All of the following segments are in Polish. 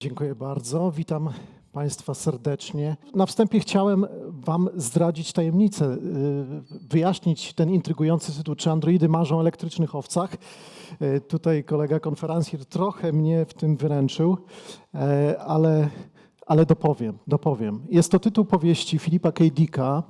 Dziękuję bardzo. Witam Państwa serdecznie. Na wstępie chciałem Wam zdradzić tajemnicę, y, wyjaśnić ten intrygujący tytuł, czy androidy marzą o elektrycznych owcach. Y, Tutaj kolega konferencjer trochę mnie w tym wyręczył, e, ale, ale dopowiem, dopowiem. Jest to tytuł powieści Filipa K. Dicka,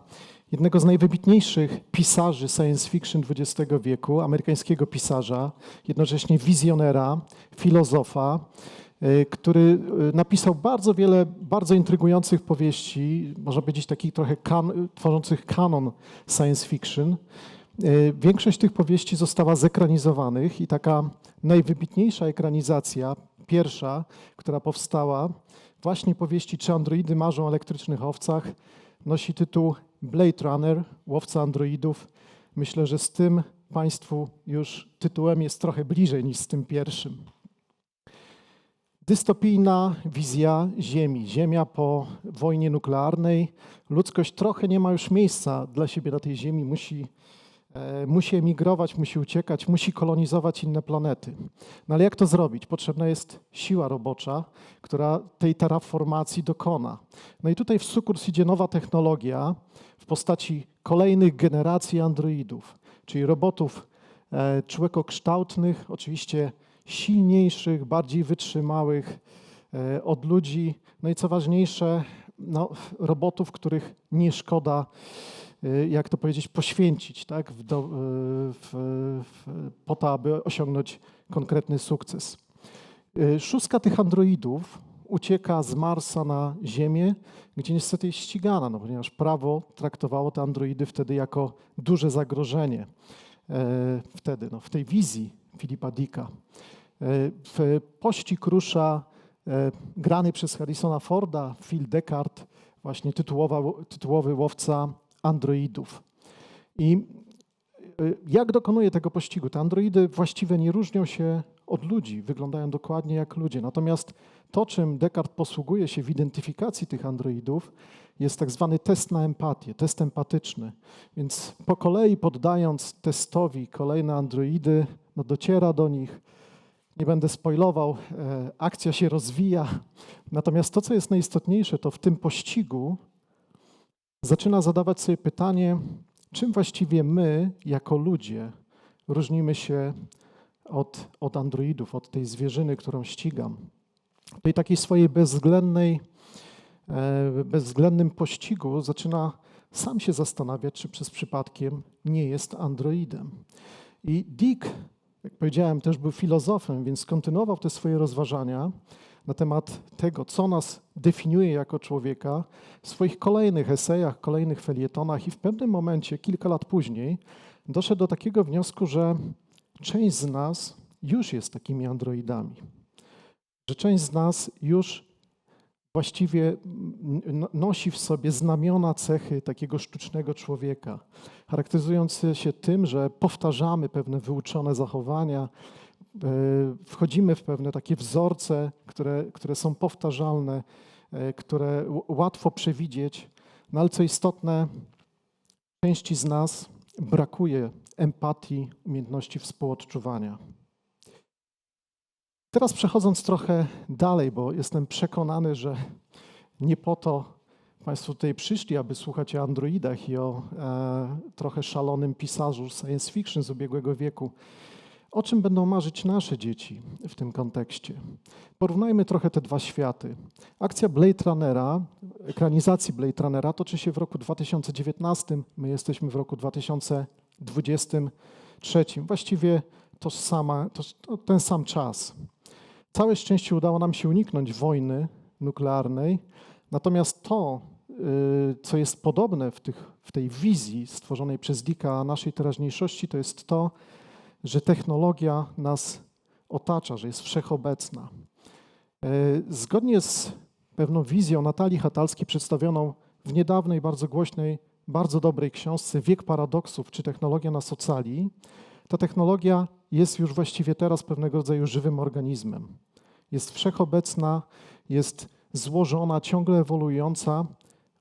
jednego z najwybitniejszych pisarzy science fiction XX wieku, amerykańskiego pisarza, jednocześnie wizjonera, filozofa, y, który y, napisał bardzo wiele bardzo intrygujących powieści, można powiedzieć takich trochę kan, tworzących kanon science fiction. Y, Większość tych powieści została zekranizowanych i taka najwybitniejsza ekranizacja, pierwsza, która powstała, właśnie powieści Czy androidy marzą o elektrycznych owcach, nosi tytuł Blade Runner, Łowca Androidów. Myślę, że z tym Państwu już tytułem jest trochę bliżej niż z tym pierwszym. Dystopijna wizja Ziemi. Ziemia po wojnie nuklearnej. Ludzkość trochę nie ma już miejsca dla siebie na tej Ziemi. Musi, e, musi emigrować, musi uciekać, musi kolonizować inne planety. No ale jak to zrobić? Potrzebna jest siła robocza, która tej terraformacji dokona. No i tutaj w sukurs idzie nowa technologia w postaci kolejnych generacji androidów, czyli robotów e, człowiekokształtnych, oczywiście silniejszych, bardziej wytrzymałych e, od ludzi. No i co ważniejsze, no, robotów, których nie szkoda, e, jak to powiedzieć, poświęcić tak, w e, w, w, po to, aby osiągnąć konkretny sukces. Szóstka tych androidów ucieka z Marsa na Ziemię, gdzie niestety jest ścigana, no, ponieważ prawo traktowało te androidy wtedy jako duże zagrożenie. Wtedy, no, w tej wizji Filipa Dicka. W pościg rusza e, grany przez Harrisona Forda Phil Deckard, właśnie tytułowa, tytułowy łowca androidów. I e, jak dokonuje tego pościgu? Te androidy właściwie nie różnią się od ludzi, wyglądają dokładnie jak ludzie. Natomiast to, czym Descartes posługuje się w identyfikacji tych androidów, jest tak zwany test na empatię, test empatyczny. Więc po kolei poddając testowi kolejne androidy, no dociera do nich, nie będę spoilował, e, akcja się rozwija. Natomiast to, co jest najistotniejsze, to w tym pościgu zaczyna zadawać sobie pytanie, czym właściwie my, jako ludzie, różnimy się od, od androidów, od tej zwierzyny, którą ścigam. Tej takiej swojej bezwzględnej, e, bezwzględnym pościgu zaczyna sam się zastanawiać, czy przez przypadkiem nie jest androidem. I Dick, jak powiedziałem, też był filozofem, więc kontynuował te swoje rozważania na temat tego, co nas definiuje jako człowieka w swoich kolejnych esejach, kolejnych felietonach i w pewnym momencie, kilka lat później, doszedł do takiego wniosku, że część z nas już jest takimi androidami. Że część z nas już właściwie nosi w sobie znamiona cechy takiego sztucznego człowieka, charakteryzujące się tym, że powtarzamy pewne wyuczone zachowania, e, wchodzimy w pewne takie wzorce, które, które są powtarzalne, e, które łatwo przewidzieć, no ale co istotne, części z nas brakuje empatii, umiejętności współodczuwania. Teraz przechodząc trochę dalej, bo jestem przekonany, że nie po to Państwo tutaj przyszli, aby słuchać o androidach i o e, trochę szalonym pisarzu science fiction z ubiegłego wieku. O czym będą marzyć nasze dzieci w tym kontekście? Porównajmy trochę te dwa światy. Akcja Blade Runnera, ekranizacji Blade Runnera toczy się w roku 2019, my jesteśmy w roku 2023. Właściwie to ten sam czas. Całe szczęście udało nam się uniknąć wojny nuklearnej, natomiast to, y, co jest podobne w, tych, w tej wizji stworzonej przez Dicka naszej teraźniejszości, to jest to, że technologia nas otacza, że jest wszechobecna. Y, Zgodnie z pewną wizją Natalii Hatalskiej przedstawioną w niedawnej, bardzo głośnej, bardzo dobrej książce Wiek paradoksów, czy technologia nas ocali, ta technologia jest już właściwie teraz pewnego rodzaju żywym organizmem. Jest wszechobecna, jest złożona, ciągle ewoluująca,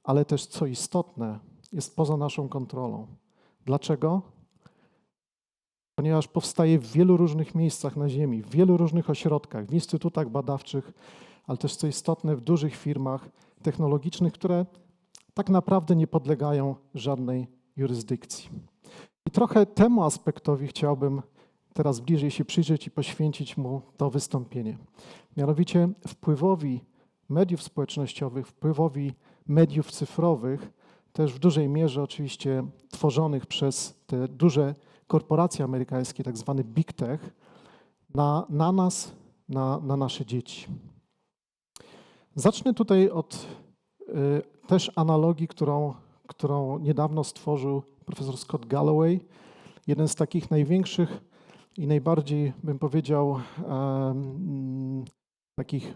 ale też co istotne, jest poza naszą kontrolą. Dlaczego? Ponieważ powstaje w wielu różnych miejscach na Ziemi, w wielu różnych ośrodkach, w instytutach badawczych, ale też co istotne w dużych firmach technologicznych, które tak naprawdę nie podlegają żadnej jurysdykcji. I trochę temu aspektowi chciałbym teraz bliżej się przyjrzeć i poświęcić mu to wystąpienie. Mianowicie wpływowi mediów społecznościowych, wpływowi mediów cyfrowych, też w dużej mierze oczywiście tworzonych przez te duże korporacje amerykańskie, tak zwany big tech, na, na nas, na, na nasze dzieci. Zacznę tutaj od y, też analogii, którą, którą niedawno stworzył profesor Scott Galloway, jeden z takich największych i najbardziej, bym powiedział, takich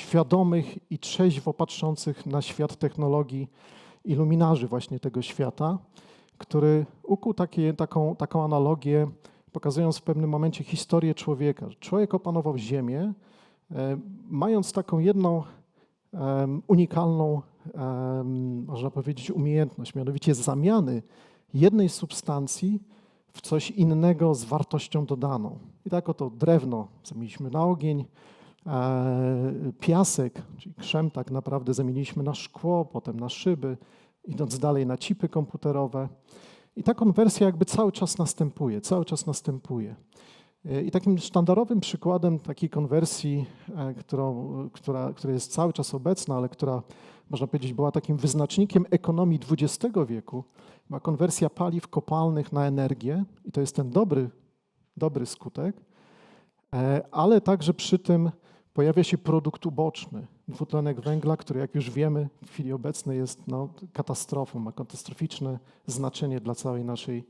świadomych i trzeźwo patrzących na świat technologii iluminarzy właśnie tego świata, który ukuł takie, taką, taką analogię, pokazując w pewnym momencie historię człowieka. Człowiek opanował Ziemię, e, mając taką jedną unikalną, można powiedzieć, umiejętność, mianowicie zamiany jednej substancji w coś innego z wartością dodaną. I tak oto drewno zamieniliśmy na ogień, e, piasek, czyli krzem tak naprawdę zamieniliśmy na szkło, potem na szyby, idąc dalej na chipy komputerowe. I ta konwersja jakby cały czas następuje, cały czas następuje. I takim sztandarowym przykładem takiej konwersji, e, którą, która, która jest cały czas obecna, ale która można powiedzieć była takim wyznacznikiem ekonomii XX wieku, była konwersja paliw kopalnych na energię. I to jest ten dobry, dobry skutek, e, ale także przy tym pojawia się produkt uboczny, dwutlenek węgla, który jak już wiemy w chwili obecnej jest no, katastrofą, ma katastroficzne znaczenie dla całej naszej,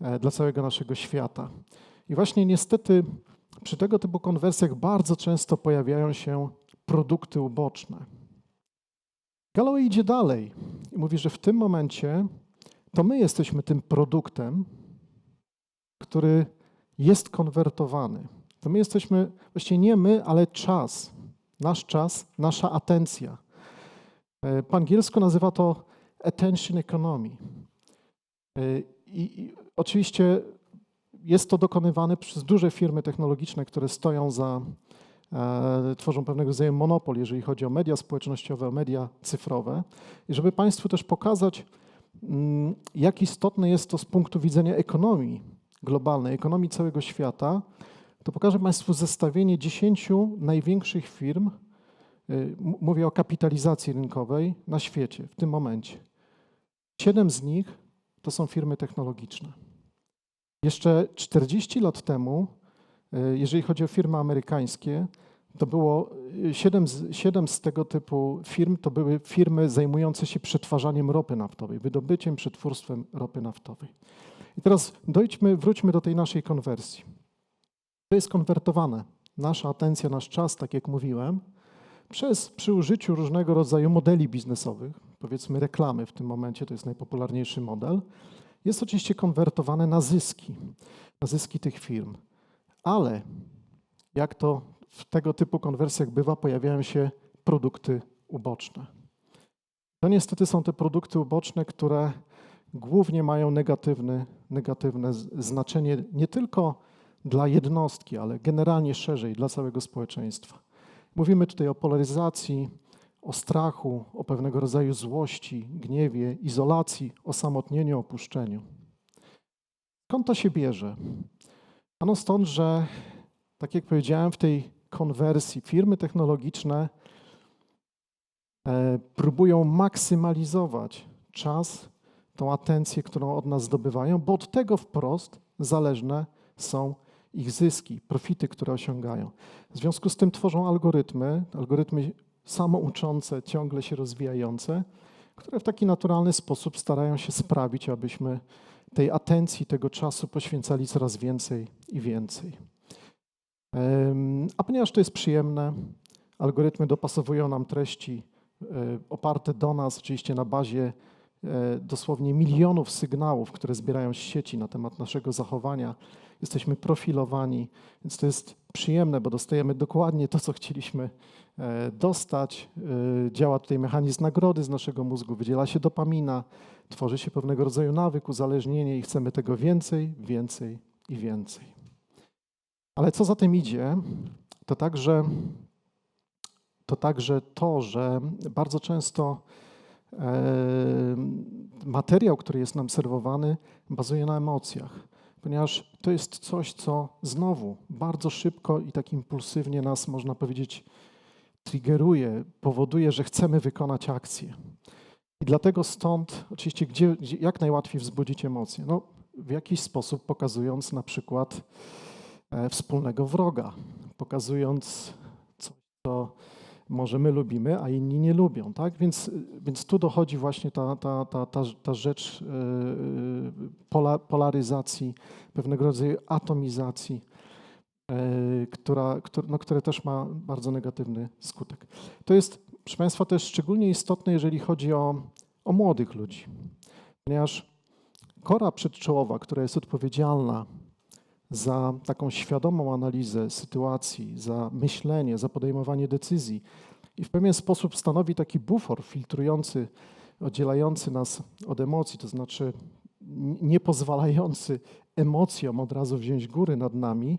e, dla całego naszego świata. I właśnie niestety przy tego typu konwersjach bardzo często pojawiają się produkty uboczne. Galloway idzie dalej i mówi, że w tym momencie to my jesteśmy tym produktem, który jest konwertowany. To my jesteśmy, właściwie nie my, ale czas, nasz czas, nasza atencja. E, po angielsku nazywa to attention economy. E, I, i oczywiście jest to dokonywane przez duże firmy technologiczne, które stoją za, e, tworzą pewnego rodzaju monopol, jeżeli chodzi o media społecznościowe, o media cyfrowe. I żeby Państwu też pokazać, mm, jak istotne jest to z punktu widzenia ekonomii globalnej, ekonomii całego świata, to pokażę Państwu zestawienie dziesięciu największych firm, y, mówię o kapitalizacji rynkowej na świecie w tym momencie. Siedem z nich to są firmy technologiczne. Jeszcze 40 lat temu, e, jeżeli chodzi o firmy amerykańskie, to było 7 e, z, 7 z tego typu firm to były firmy zajmujące się przetwarzaniem ropy naftowej, wydobyciem, przetwórstwem ropy naftowej. I teraz dojdźmy, wróćmy do tej naszej konwersji. To jest konwertowane. Nasza atencja, nasz czas, tak jak mówiłem, przez przy użyciu różnego rodzaju modeli biznesowych, powiedzmy reklamy w tym momencie, to jest najpopularniejszy model, jest oczywiście konwertowane na zyski, na zyski tych firm. Ale jak to w tego typu konwersjach bywa, pojawiają się produkty uboczne. To niestety są te produkty uboczne, które głównie mają negatywny, negatywne znaczenie nie tylko dla jednostki, ale generalnie szerzej dla całego społeczeństwa. Mówimy tutaj o polaryzacji, o strachu, o pewnego rodzaju złości, gniewie, izolacji, osamotnieniu, opuszczeniu. Skąd to się bierze? Ano stąd, że, tak jak powiedziałem, w tej konwersji firmy technologiczne e, próbują maksymalizować czas, tą atencję, którą od nas zdobywają, bo od tego wprost zależne są ich zyski, profity, które osiągają. W związku z tym tworzą algorytmy, algorytmy samouczące, ciągle się rozwijające, które w taki naturalny sposób starają się sprawić, abyśmy tej atencji, tego czasu poświęcali coraz więcej i więcej. A ponieważ to jest przyjemne, algorytmy dopasowują nam treści e, oparte do nas, oczywiście na bazie e, dosłownie milionów sygnałów, które zbierają z sieci na temat naszego zachowania. Jesteśmy profilowani, więc to jest przyjemne, bo dostajemy dokładnie to, co chcieliśmy E, dostać. E, działa tutaj mechanizm nagrody z naszego mózgu, wydziela się dopamina, tworzy się pewnego rodzaju nawyk, uzależnienie i chcemy tego więcej, więcej i więcej. Ale co za tym idzie, to także to także to, że bardzo często e, materiał, który jest nam serwowany, bazuje na emocjach, ponieważ to jest coś, co znowu bardzo szybko i tak impulsywnie nas, można powiedzieć, triggeruje, powoduje, że chcemy wykonać akcję. I dlatego stąd, oczywiście, gdzie, jak najłatwiej wzbudzić emocje? No, w jakiś sposób pokazując na przykład e, wspólnego wroga, pokazując coś, co może my lubimy, a inni nie lubią. Tak? Więc, więc tu dochodzi właśnie ta, ta, ta, ta, ta rzecz e, pola, polaryzacji, pewnego rodzaju atomizacji, e, która, która, no, które też ma bardzo negatywny skutek. To jest, proszę Państwa, jest szczególnie istotne, jeżeli chodzi o, o młodych ludzi, ponieważ kora przedczołowa, która jest odpowiedzialna za taką świadomą analizę sytuacji, za myślenie, za podejmowanie decyzji i w pewien sposób stanowi taki bufor filtrujący, oddzielający nas od emocji, to znaczy nie pozwalający emocjom od razu wziąć góry nad nami,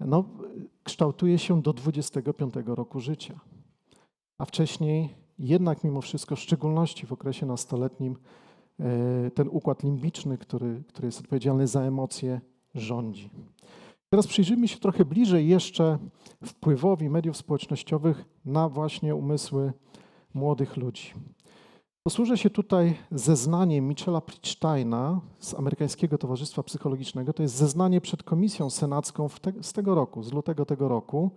no, kształtuje się do 25 roku życia. A wcześniej jednak mimo wszystko, w szczególności w okresie nastoletnim, e, ten układ limbiczny, który, który jest odpowiedzialny za emocje, rządzi. Teraz przyjrzyjmy się trochę bliżej jeszcze wpływowi mediów społecznościowych na właśnie umysły młodych ludzi. Posłużę się tutaj zeznaniem Michela Pritzsteina z Amerykańskiego Towarzystwa Psychologicznego. To jest zeznanie przed Komisją Senacką te, z tego roku, z lutego tego roku.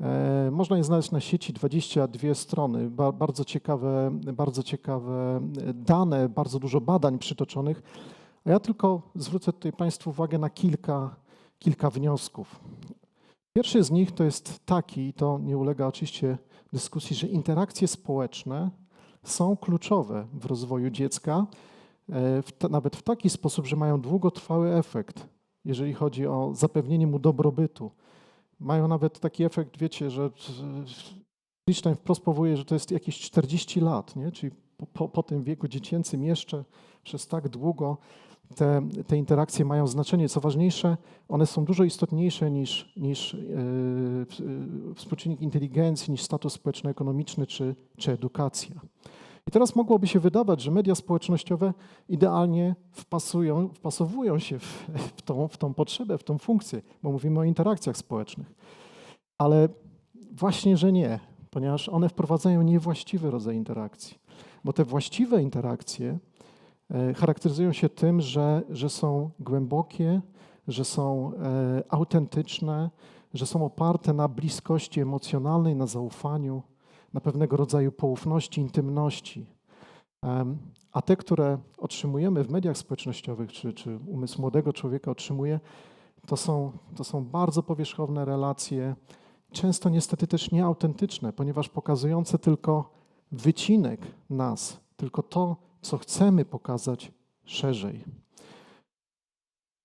E, można je znaleźć na sieci, 22 strony, ba, bardzo ciekawe, bardzo ciekawe dane, bardzo dużo badań przytoczonych. A ja tylko zwrócę tutaj Państwu uwagę na kilka, kilka wniosków. Pierwszy z nich to jest taki, i to nie ulega oczywiście dyskusji, że interakcje społeczne są kluczowe w rozwoju dziecka, e, w nawet w taki sposób, że mają długotrwały efekt, jeżeli chodzi o zapewnienie mu dobrobytu. Mają nawet taki efekt, wiecie, że Lichtenstein wprost powołuje, że to jest jakieś 40 lat, nie? czyli po, po, po tym wieku dziecięcym jeszcze przez tak długo te, te interakcje mają znaczenie. Co ważniejsze, one są dużo istotniejsze niż, niż yy, współczynnik inteligencji, niż status społeczno-ekonomiczny czy, czy edukacja. I teraz mogłoby się wydawać, że media społecznościowe idealnie wpasują, wpasowują się w, w, tą, w tą potrzebę, w tą funkcję, bo mówimy o interakcjach społecznych. Ale właśnie, że nie, ponieważ one wprowadzają niewłaściwy rodzaj interakcji. Bo te właściwe interakcje charakteryzują się tym, że, że są głębokie, że są e, autentyczne, że są oparte na bliskości emocjonalnej, na zaufaniu, na pewnego rodzaju poufności, intymności. A te, które otrzymujemy w mediach społecznościowych, czy, czy umysł młodego człowieka otrzymuje, to są, to są bardzo powierzchowne relacje, często niestety też nieautentyczne, ponieważ pokazujące tylko wycinek nas, tylko to, co chcemy pokazać szerzej.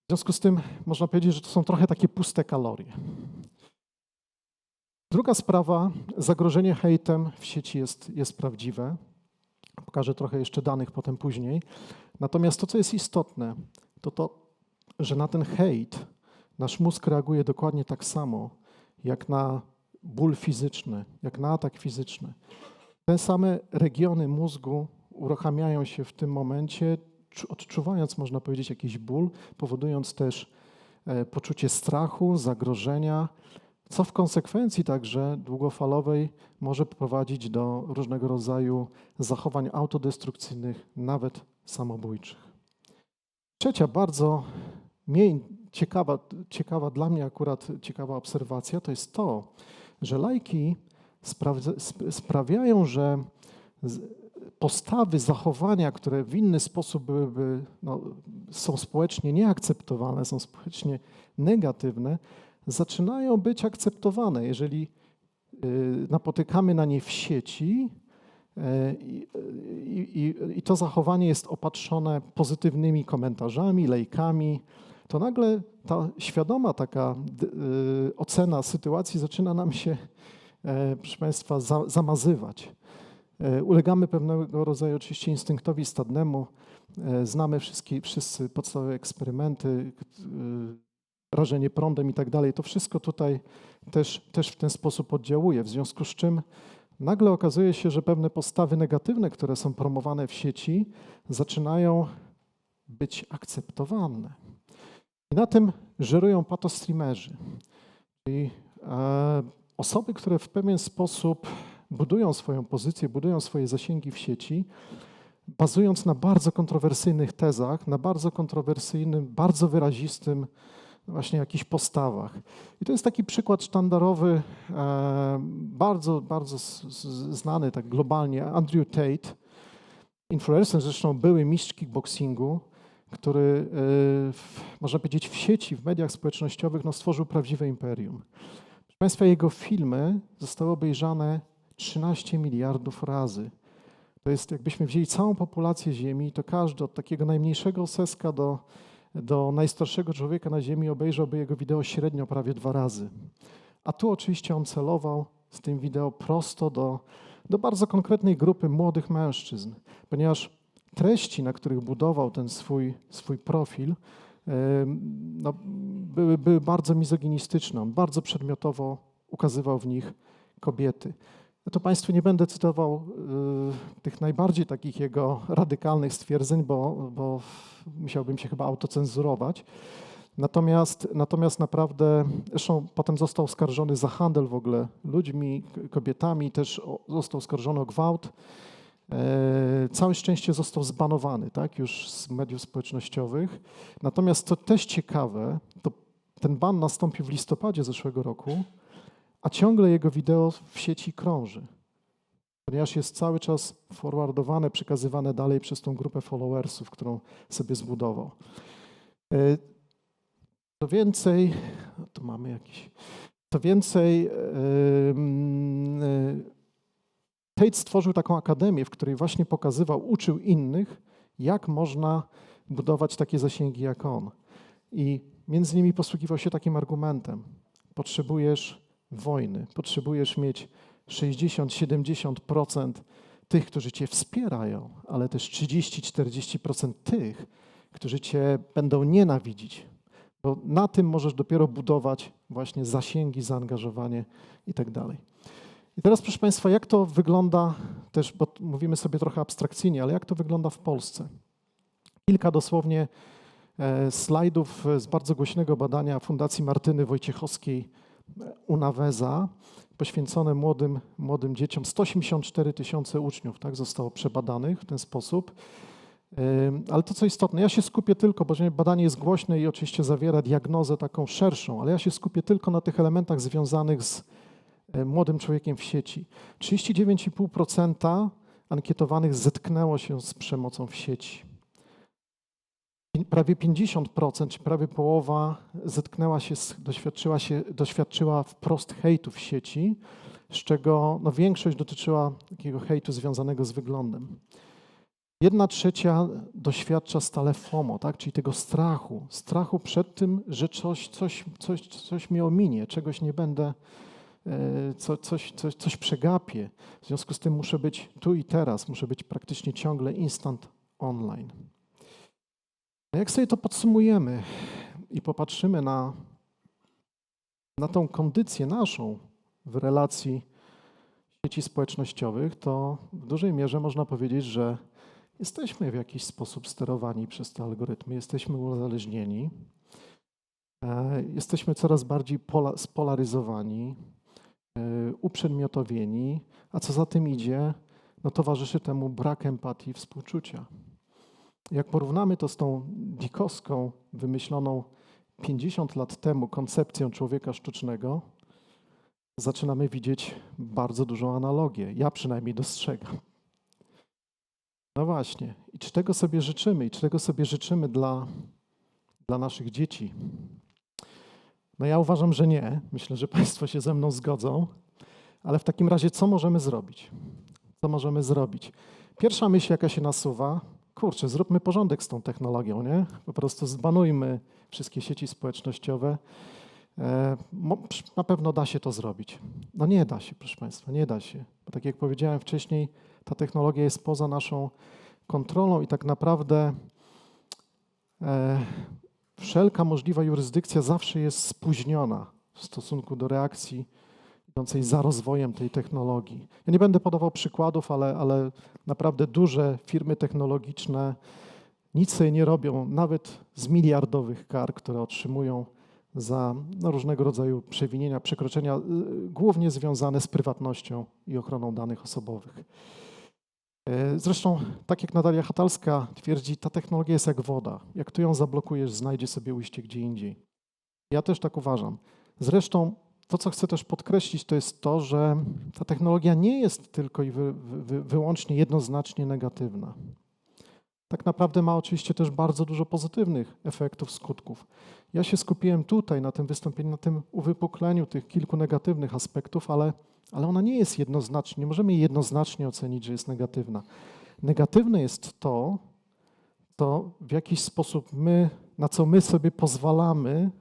W związku z tym można powiedzieć, że to są trochę takie puste kalorie. Druga sprawa, zagrożenie hejtem w sieci jest, jest prawdziwe. Pokażę trochę jeszcze danych potem później. Natomiast to, co jest istotne, to to, że na ten hejt nasz mózg reaguje dokładnie tak samo, jak na ból fizyczny, jak na atak fizyczny. Te same regiony mózgu uruchamiają się w tym momencie, odczuwając, można powiedzieć, jakiś ból, powodując też e, poczucie strachu, zagrożenia, co w konsekwencji także długofalowej może prowadzić do różnego rodzaju zachowań autodestrukcyjnych, nawet samobójczych. Trzecia bardzo mniej ciekawa, ciekawa dla mnie akurat ciekawa obserwacja to jest to, że lajki sprawiają, że postawy, zachowania, które w inny sposób byłyby, no, są społecznie nieakceptowalne, są społecznie negatywne, zaczynają być akceptowane. Jeżeli y, napotykamy na nie w sieci y, i, i, i to zachowanie jest opatrzone pozytywnymi komentarzami, lejkami, to nagle ta świadoma taka y, ocena sytuacji zaczyna nam się, e, proszę Państwa, zamazywać. E, ulegamy pewnego rodzaju oczywiście instynktowi stadnemu. E, znamy wszystkie, wszyscy podstawowe eksperymenty, e, rażenie prądem i tak dalej. To wszystko tutaj też, też w ten sposób oddziałuje. W związku z czym nagle okazuje się, że pewne postawy negatywne, które są promowane w sieci, zaczynają być akceptowane. I na tym żerują patostreamerzy, czyli e, osoby, które w pewien sposób budują swoją pozycję, budują swoje zasięgi w sieci, bazując na bardzo kontrowersyjnych tezach, na bardzo kontrowersyjnym, bardzo wyrazistym właśnie jakichś postawach. I to jest taki przykład sztandarowy, e, bardzo, bardzo znany tak globalnie, Andrew Tate, influencer, zresztą były mistrz kickboxingu, który, e, można powiedzieć, w sieci, w mediach społecznościowych no, stworzył prawdziwe imperium. Proszę Państwa, jego filmy zostały obejrzane 13 miliardów razy. To jest, jakbyśmy wzięli całą populację Ziemi, to każdy, od takiego najmniejszego seska do, do najstarszego człowieka na Ziemi, obejrzałby jego wideo średnio prawie dwa razy. A tu oczywiście on celował z tym wideo prosto do, do bardzo konkretnej grupy młodych mężczyzn, ponieważ treści, na których budował ten swój, swój profil, no, były, były bardzo mizoginistyczne. On bardzo przedmiotowo ukazywał w nich kobiety. Ja to Państwu nie będę cytował y, tych najbardziej takich jego radykalnych stwierdzeń, bo, bo musiałbym się chyba autocenzurować. Natomiast, natomiast naprawdę, zresztą potem został oskarżony za handel w ogóle ludźmi, kobietami, też został oskarżony o gwałt. E, całe szczęście został zbanowany tak, już z mediów społecznościowych. Natomiast co też ciekawe, to ten ban nastąpił w listopadzie zeszłego roku, a ciągle jego wideo w sieci krąży, ponieważ jest cały czas forwardowane, przekazywane dalej przez tą grupę followersów, którą sobie zbudował. E, to więcej, tu mamy jakiś, to więcej, Tate stworzył taką akademię, w której właśnie pokazywał, uczył innych, jak można budować takie zasięgi jak on. I między innymi posługiwał się takim argumentem. Potrzebujesz wojny. Potrzebujesz mieć 60-70% tych, którzy cię wspierają, ale też 30-40% tych, którzy cię będą nienawidzić. Bo na tym możesz dopiero budować właśnie zasięgi, zaangażowanie i tak. I teraz, proszę Państwa, jak to wygląda też, bo mówimy sobie trochę abstrakcyjnie, ale jak to wygląda w Polsce? Kilka dosłownie e, slajdów z bardzo głośnego badania Fundacji Martyny Wojciechowskiej Unaweza, poświęcone młodym, młodym dzieciom. 184 tysiące uczniów tak, zostało przebadanych w ten sposób. Ale to, co istotne, ja się skupię tylko, bo badanie jest głośne i oczywiście zawiera diagnozę taką szerszą, ale ja się skupię tylko na tych elementach związanych z młodym człowiekiem w sieci. 39,5% ankietowanych zetknęło się z przemocą w sieci prawie 50%, czy prawie połowa zetknęła się, doświadczyła, się, doświadczyła wprost hejtu w sieci, z czego no, większość dotyczyła takiego hejtu związanego z wyglądem. Jedna trzecia doświadcza stale FOMO, tak? czyli tego strachu, strachu przed tym, że coś, coś, coś, coś mnie ominie, czegoś nie będę, e, co, coś, coś, coś przegapię. W związku z tym muszę być tu i teraz, muszę być praktycznie ciągle instant online. Jak sobie to podsumujemy i popatrzymy na, na tą kondycję naszą w relacji sieci społecznościowych, to w dużej mierze można powiedzieć, że jesteśmy w jakiś sposób sterowani przez te algorytmy, jesteśmy uzależnieni, e, jesteśmy coraz bardziej pola, spolaryzowani, e, uprzedmiotowieni, a co za tym idzie, no towarzyszy temu brak empatii, współczucia. Jak porównamy to z tą dikowską, wymyśloną 50 lat temu koncepcją człowieka sztucznego, zaczynamy widzieć bardzo dużą analogię. Ja przynajmniej dostrzegam. No właśnie. I czy tego sobie życzymy? I czy tego sobie życzymy dla, dla naszych dzieci? No ja uważam, że nie. Myślę, że Państwo się ze mną zgodzą. Ale w takim razie co możemy zrobić? Co możemy zrobić? Pierwsza myśl, jaka się nasuwa, kurczę, zróbmy porządek z tą technologią, nie? Po prostu zbanujmy wszystkie sieci społecznościowe. E, na pewno da się to zrobić. No nie da się, proszę Państwa, nie da się. Bo tak jak powiedziałem wcześniej, ta technologia jest poza naszą kontrolą i tak naprawdę e, wszelka możliwa jurysdykcja zawsze jest spóźniona w stosunku do reakcji idącej za rozwojem tej technologii. Ja nie będę podawał przykładów, ale, ale naprawdę duże firmy technologiczne nic sobie nie robią, nawet z miliardowych kar, które otrzymują za no, różnego rodzaju przewinienia, przekroczenia, y, głównie związane z prywatnością i ochroną danych osobowych. E, Zresztą, tak jak Natalia Hatalska twierdzi, ta technologia jest jak woda. Jak ty ją zablokujesz, znajdzie sobie ujście gdzie indziej. Ja też tak uważam. Zresztą to, co chcę też podkreślić, to jest to, że ta technologia nie jest tylko i wy, wy, wyłącznie jednoznacznie negatywna. Tak naprawdę ma oczywiście też bardzo dużo pozytywnych efektów, skutków. Ja się skupiłem tutaj na tym wystąpieniu, na tym uwypukleniu tych kilku negatywnych aspektów, ale, ale ona nie jest jednoznacznie, nie możemy jej jednoznacznie ocenić, że jest negatywna. Negatywne jest to, to w jakiś sposób my, na co my sobie pozwalamy,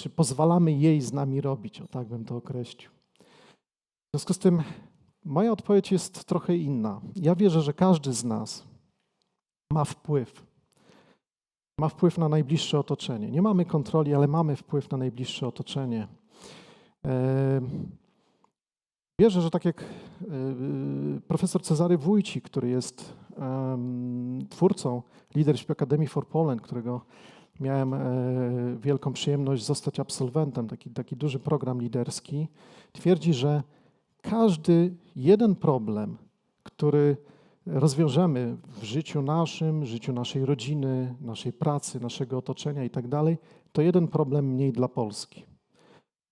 czy pozwalamy jej z nami robić, o tak bym to określił. W związku z tym moja odpowiedź jest trochę inna. Ja wierzę, że każdy z nas ma wpływ. Ma wpływ na najbliższe otoczenie. Nie mamy kontroli, ale mamy wpływ na najbliższe otoczenie. Wierzę, że tak jak e, profesor Cezary Wójcik, który jest twórcą Leadership Academy for Poland, którego miałem e, wielką przyjemność zostać absolwentem, taki, taki duży program liderski, twierdzi, że każdy jeden problem, który rozwiążemy w życiu naszym, życiu naszej rodziny, naszej pracy, naszego otoczenia i tak dalej, to jeden problem mniej dla Polski.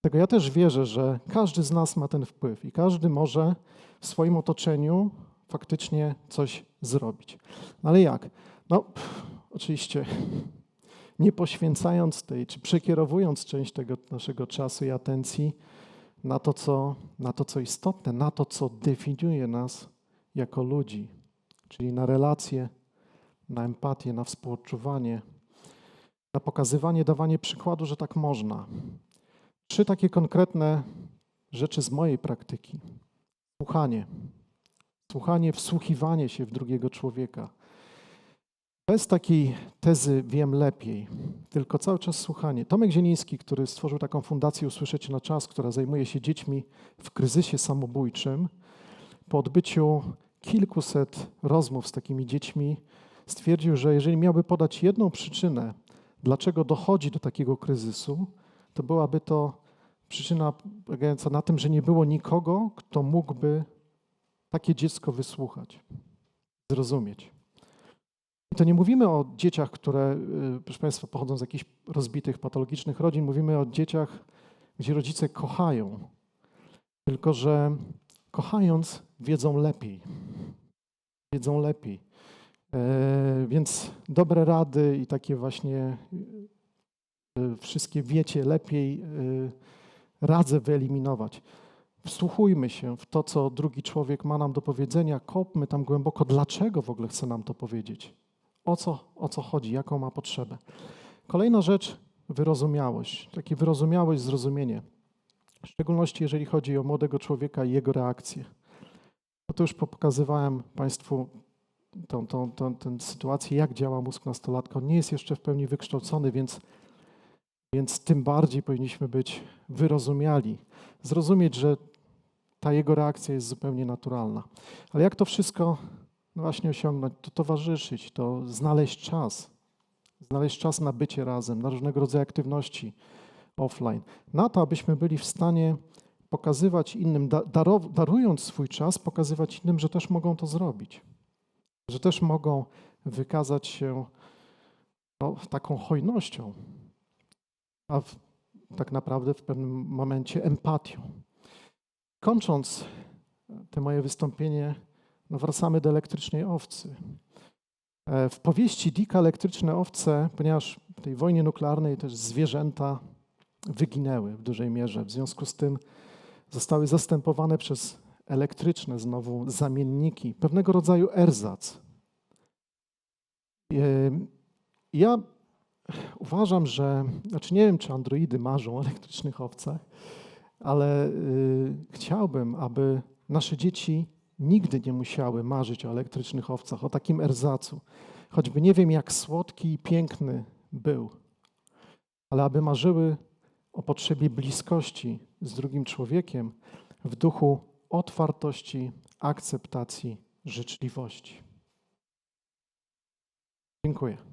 Dlatego ja też wierzę, że każdy z nas ma ten wpływ i każdy może w swoim otoczeniu faktycznie coś zrobić. Ale jak? No, oczywiście nie poświęcając tej, czy przekierowując część tego naszego czasu i atencji na to, co, na to, co istotne, na to, co definiuje nas jako ludzi, czyli na relacje, na empatię, na współodczuwanie, na pokazywanie, dawanie przykładu, że tak można. Trzy takie konkretne rzeczy z mojej praktyki. Słuchanie. Słuchanie, wsłuchiwanie się w drugiego człowieka. Bez takiej tezy wiem lepiej, tylko cały czas słuchanie. Tomek Zieliński, który stworzył taką fundację Usłyszeć na czas, która zajmuje się dziećmi w kryzysie samobójczym, po odbyciu kilkuset rozmów z takimi dziećmi stwierdził, że jeżeli miałby podać jedną przyczynę, dlaczego dochodzi do takiego kryzysu, to byłaby to przyczyna polegająca na tym, że nie było nikogo, kto mógłby takie dziecko wysłuchać, zrozumieć. To nie mówimy o dzieciach, które, y, proszę Państwa, pochodzą z jakichś rozbitych, patologicznych rodzin. Mówimy o dzieciach, gdzie rodzice kochają, tylko że kochając wiedzą lepiej. Wiedzą lepiej. E, więc dobre rady i takie właśnie y, wszystkie wiecie lepiej y, radzę wyeliminować. Wsłuchujmy się w to, co drugi człowiek ma nam do powiedzenia, kopmy tam głęboko, dlaczego w ogóle chce nam to powiedzieć, o co, o co chodzi, jaką ma potrzebę. Kolejna rzecz, wyrozumiałość, takie wyrozumiałość, zrozumienie, w szczególności jeżeli chodzi o młodego człowieka i jego reakcje. No to już pokazywałem Państwu tą, tą, tą, tę sytuację, jak działa mózg nastolatka. On nie jest jeszcze w pełni wykształcony, więc, więc tym bardziej powinniśmy być wyrozumiali, zrozumieć, że ta jego reakcja jest zupełnie naturalna. Ale jak to wszystko właśnie osiągnąć? To towarzyszyć, to znaleźć czas, znaleźć czas na bycie razem, na różnego rodzaju aktywności offline. Na to, abyśmy byli w stanie pokazywać innym, darując swój czas, pokazywać innym, że też mogą to zrobić. Że też mogą wykazać się no, taką hojnością, a w, tak naprawdę w pewnym momencie empatią. Kończąc te moje wystąpienie, no wracamy do elektrycznej owcy. E, W powieści Dika elektryczne owce, ponieważ w tej wojnie nuklearnej też zwierzęta wyginęły w dużej mierze, w związku z tym zostały zastępowane przez elektryczne znowu zamienniki, pewnego rodzaju erzac. E, Ja uważam, że, znaczy nie wiem, czy androidy marzą o elektrycznych owcach, ale y, chciałbym, aby nasze dzieci nigdy nie musiały marzyć o elektrycznych owcach, o takim erzacu. Choćby nie wiem, jak słodki i piękny był, ale aby marzyły o potrzebie bliskości z drugim człowiekiem, w duchu otwartości, akceptacji, życzliwości. Dziękuję.